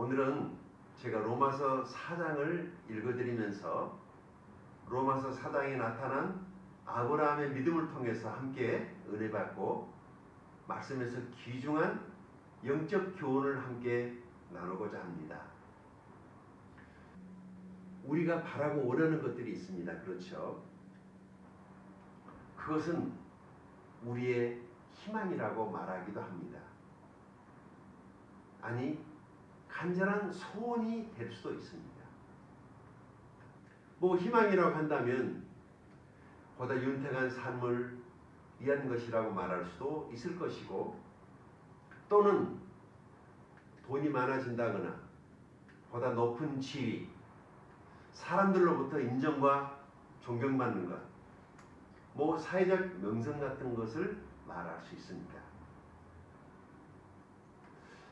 오늘은 제가 로마서 4장을 읽어드리면서 로마서 4장에 나타난 아브라함의 믿음을 통해서 함께 은혜 받고 말씀에서 귀중한 영적 교훈을 함께 나누고자 합니다. 우리가 바라고 원하는 것들이 있습니다. 그렇죠? 그것은 우리의 희망이라고 말하기도 합니다. 아니, 간절한 소원이 될 수도 있습니다. 뭐 희망이라고 한다면 보다 윤택한 삶을 위한 것이라고 말할 수도 있을 것이고 또는 돈이 많아진다거나 보다 높은 지위, 사람들로부터 인정과 존경받는 것, 뭐 사회적 명성 같은 것을 말할 수 있습니다.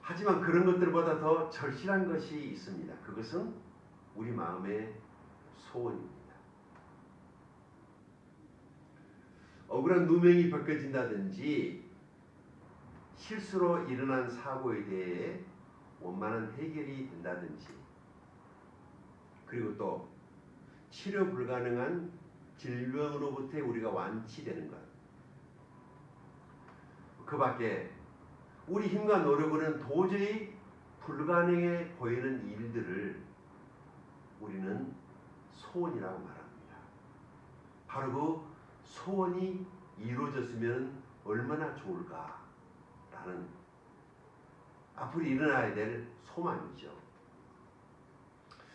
하지만 그런 것들보다 더 절실한 것이 있습니다. 그것은 우리 마음의 소원입니다. 억울한 누명이 벗겨진다든지 실수로 일어난 사고에 대해 원만한 해결이 된다든지 그리고 또 치료 불가능한 질병으로부터 우리가 완치되는 것. 그 밖에 우리 힘과 노력으로는 도저히 불가능해 보이는 일들을 우리는 소원이라고 말합니다. 바로 그 소원이 이루어졌으면 얼마나 좋을까라는 앞으로 일어나야 될 소망이죠.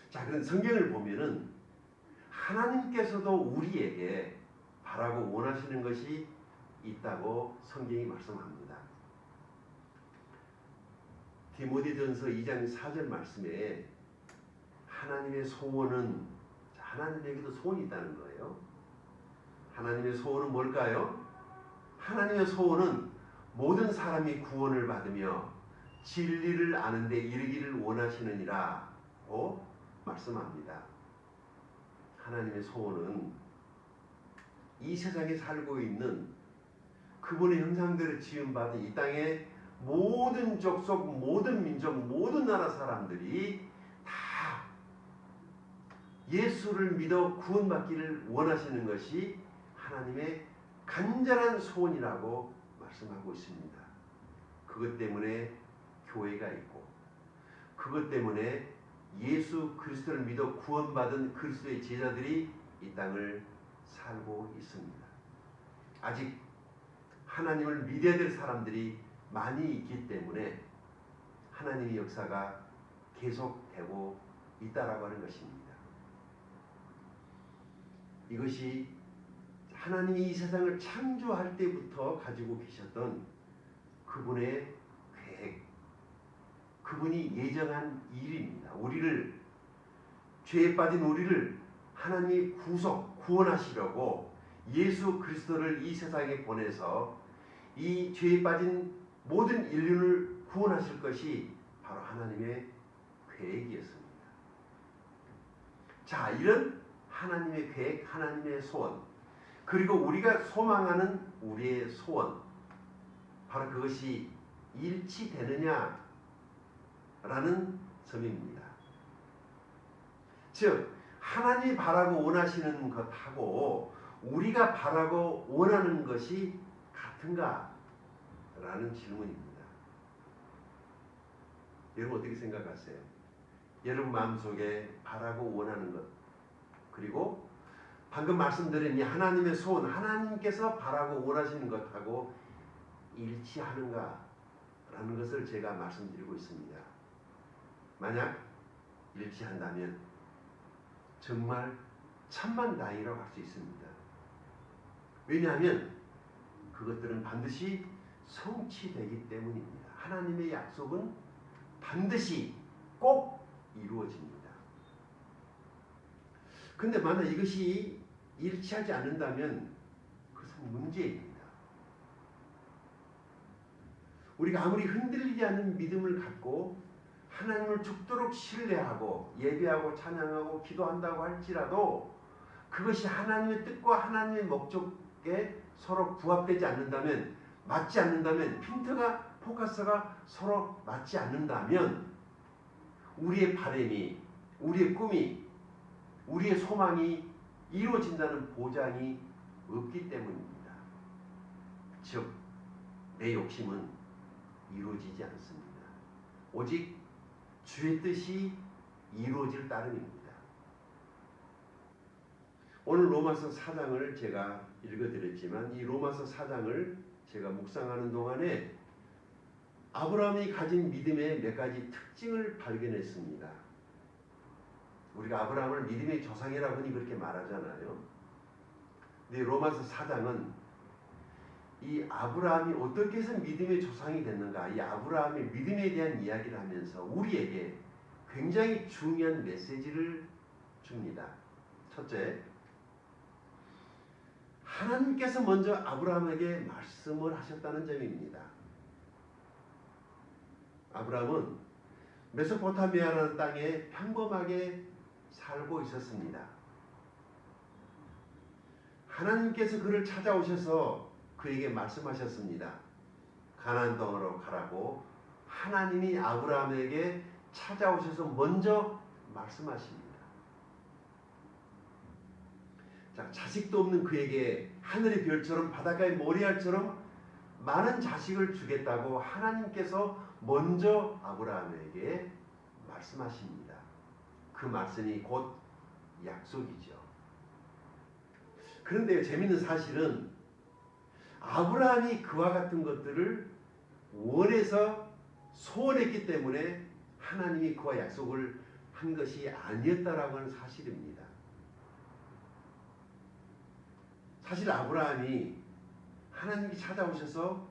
자, 그런 성경을 보면은 하나님께서도 우리에게 바라고 원하시는 것이 있다고 성경이 말씀합니다. 디모데전서 2장 4절 말씀에 하나님의 소원은 하나님에게도 소원이 있다는 거예요. 하나님의 소원은 뭘까요? 하나님의 소원은 모든 사람이 구원을 받으며 진리를 아는데 이르기를 원하시느니라고 말씀합니다. 하나님의 소원은 이 세상에 살고 있는 그분의 형상대로 지음받은 이 땅의 모든 족속, 모든 민족, 모든 나라 사람들이 다 예수를 믿어 구원받기를 원하시는 것이 하나님의 간절한 소원이라고 말씀하고 있습니다. 그것 때문에 교회가 있고 그것 때문에 예수 그리스도를 믿어 구원받은 그리스도의 제자들이 이 땅을 살고 있습니다. 아직 하나님을 믿어야 될 사람들이 많이 있기 때문에 하나님의 역사가 계속되고 있다라고 하는 것입니다. 이것이 하나님이 이 세상을 창조할 때부터 가지고 계셨던 그분의 계획, 그분이 예정한 일입니다. 우리를 죄에 빠진 우리를 하나님이 구속, 구원하시려고 예수 그리스도를 이 세상에 보내서 이 죄에 빠진 모든 인류를 구원하실 것이 바로 하나님의 계획이었습니다. 자, 이런 하나님의 계획, 하나님의 소원, 그리고 우리가 소망하는 우리의 소원, 바로 그것이 일치되느냐라는 점입니다. 즉, 하나님이 바라고 원하시는 것하고 우리가 바라고 원하는 것이 같은가? 라는 질문입니다. 여러분 어떻게 생각하세요? 여러분 마음속에 바라고 원하는 것 그리고 방금 말씀드린 이 하나님의 소원 하나님께서 바라고 원하시는 것하고 일치하는가? 라는 것을 제가 말씀드리고 있습니다. 만약 일치한다면 정말 천만 다행이라고 할 수 있습니다. 왜냐하면 그것들은 반드시 성취되기 때문입니다. 하나님의 약속은 반드시 꼭 이루어집니다. 근데 만약 이것이 일치하지 않는다면 그것은 문제입니다. 우리가 아무리 흔들리지 않는 믿음을 갖고 하나님을 죽도록 신뢰하고 예배하고 찬양하고 기도한다고 할지라도 그것이 하나님의 뜻과 하나님의 목적에 서로 부합되지 않는다면 맞지 않는다면 핀트가 포커스가 서로 맞지 않는다면 우리의 바램이 우리의 꿈이 우리의 소망이 이루어진다는 보장이 없기 때문입니다. 즉, 내 욕심은 이루어지지 않습니다. 오직 주의 뜻이 이루어질 따름입니다. 오늘 로마서 4장을 제가 읽어드렸지만 이 로마서 4장을 제가 묵상하는 동안에 아브라함이 가진 믿음의 몇 가지 특징을 발견했습니다. 우리가 아브라함을 믿음의 조상이라고 흔히 그렇게 말하잖아요. 근데 로마서 4장은 이 아브라함이 어떻게 해서 믿음의 조상이 됐는가, 이 아브라함의 믿음에 대한 이야기를 하면서 우리에게 굉장히 중요한 메시지를 줍니다. 첫째, 하나님께서 먼저 아브라함에게 말씀을 하셨다는 점입니다. 아브라함은 메소포타미아라는 땅에 평범하게 살고 있었습니다. 하나님께서 그를 찾아오셔서 그에게 말씀하셨습니다. 가나안 땅으로 가라고 하나님이 아브라함에게 찾아오셔서 먼저 말씀하십니다. 자, 자식도 없는 그에게 하늘의 별처럼 바닷가의 모래알처럼 많은 자식을 주겠다고 하나님께서 먼저 아브라함에게 말씀하십니다. 그 말씀이 곧 약속이죠. 그런데 재밌는 사실은 아브라함이 그와 같은 것들을 원해서 소원했기 때문에 하나님이 그와 약속을 한 것이 아니었다라고 하는 사실입니다. 사실 아브라함이 하나님이 찾아오셔서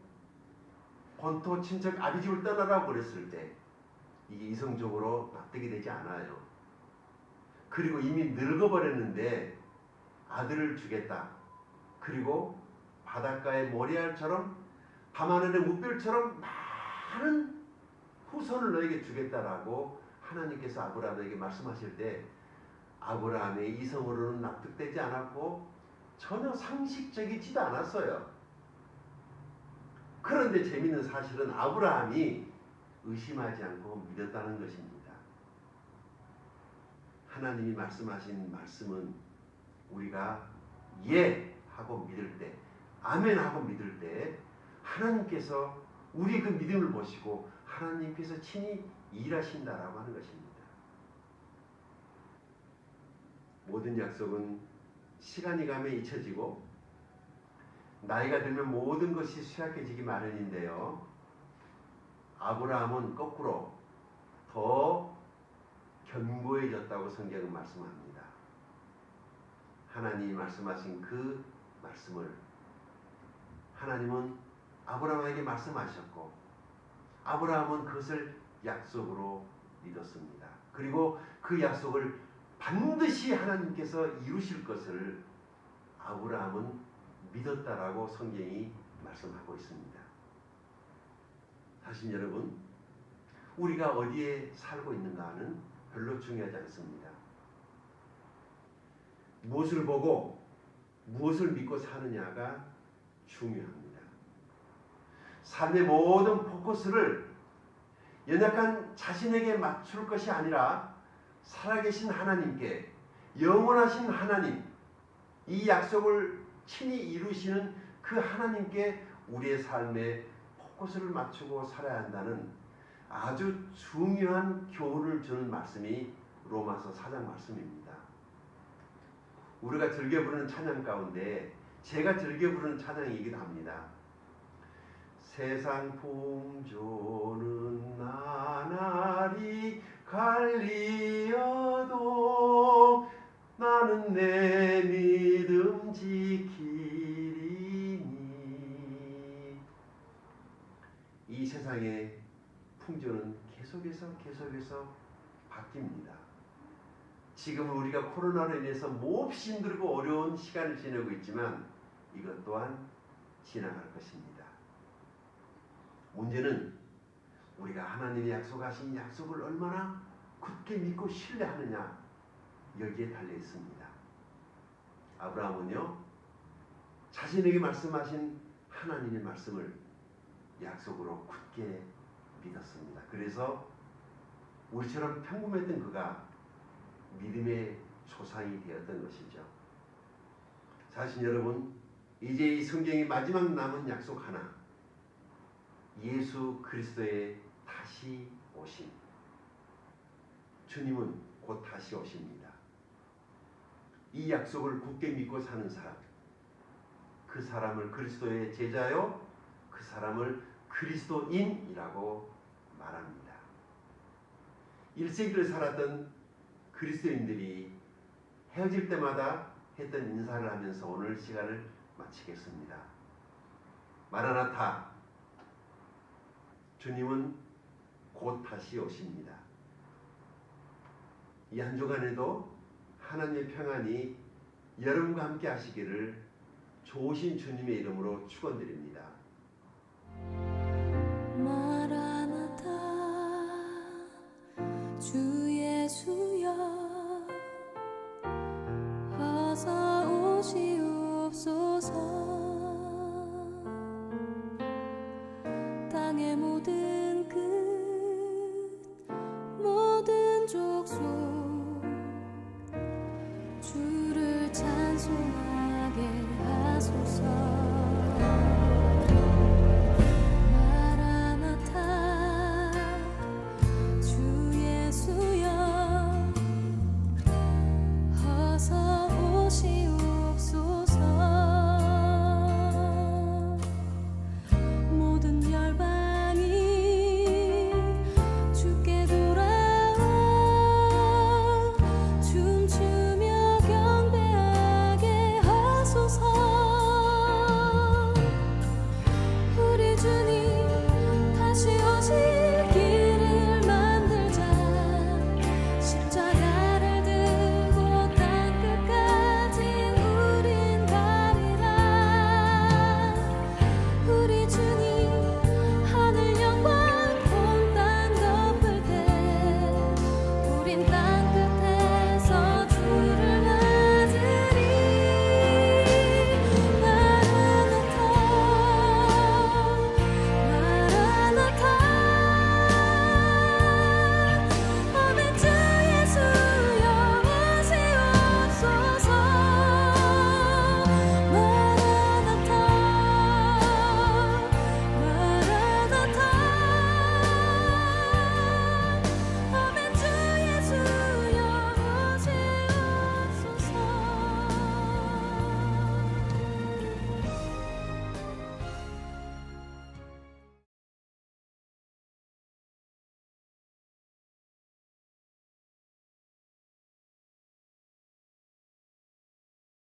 본토 친척 아비집을 떠나라고 그랬을 때 이게 이성적으로 납득이 되지 않아요. 그리고 이미 늙어버렸는데 아들을 주겠다. 그리고 바닷가의 모래알처럼 밤하늘의 무별처럼 많은 후손을 너에게 주겠다라고 하나님께서 아브라함에게 말씀하실 때 아브라함의 이성으로는 납득되지 않았고 전혀 상식적이지도 않았어요. 그런데 재밌는 사실은 아브라함이 의심하지 않고 믿었다는 것입니다. 하나님이 말씀하신 말씀은 우리가 예 하고 믿을 때, 아멘 하고 믿을 때 하나님께서 우리 그 믿음을 보시고 하나님께서 친히 일하신다라고 하는 것입니다. 모든 약속은 시간이 가면 잊혀지고 나이가 들면 모든 것이 쇠약해지기 마련인데요. 아브라함은 거꾸로 더 견고해졌다고 성경은 말씀합니다. 하나님이 말씀하신 그 말씀을 하나님은 아브라함에게 말씀하셨고 아브라함은 그것을 약속으로 믿었습니다. 그리고 그 약속을 반드시 하나님께서 이루실 것을 아브라함은 믿었다라고 성경이 말씀하고 있습니다. 사실 여러분, 우리가 어디에 살고 있는가는 별로 중요하지 않습니다. 무엇을 보고 무엇을 믿고 사느냐가 중요합니다. 삶의 모든 포커스를 연약한 자신에게 맞출 것이 아니라 살아계신 하나님께 영원하신 하나님 이 약속을 친히 이루시는 그 하나님께 우리의 삶에 포커스를 맞추고 살아야 한다는 아주 중요한 교훈을 주는 말씀이 로마서 4장 말씀입니다. 우리가 즐겨 부르는 찬양 가운데 제가 즐겨 부르는 찬양이기도 합니다. 세상 풍조는 나날이 갈리어도 나는 내 믿음 지키리니 이 세상의 풍조는 계속해서 계속해서 바뀝니다. 지금 우리가 코로나로 인해서 몹시 힘들고 어려운 시간을 지내고 있지만 이것 또한 지나갈 것입니다. 문제는 우리가 하나님이 약속하신 약속을 얼마나 굳게 믿고 신뢰하느냐 여기에 달려 있습니다. 아브라함은요 자신에게 말씀하신 하나님의 말씀을 약속으로 굳게 믿었습니다. 그래서 우리처럼 평범했던 그가 믿음의 조상이 되었던 것이죠. 사실 여러분 이제 이 성경의 마지막 남은 약속 하나 예수 그리스도의 다시 오심 주님은 곧 다시 오십니다. 이 약속을 굳게 믿고 사는 사람 그 사람을 그리스도의 제자요 그 사람을 그리스도인이라고 말합니다. 1세기를 살았던 그리스도인들이 헤어질 때마다 했던 인사를 하면서 오늘 시간을 마치겠습니다. 마라나타 주님은 곧 다시 오십니다. 이 한 주간에도 하나님의 평안이 여러분과 함께 하시기를 좋으신 주님의 이름으로 축원드립니다.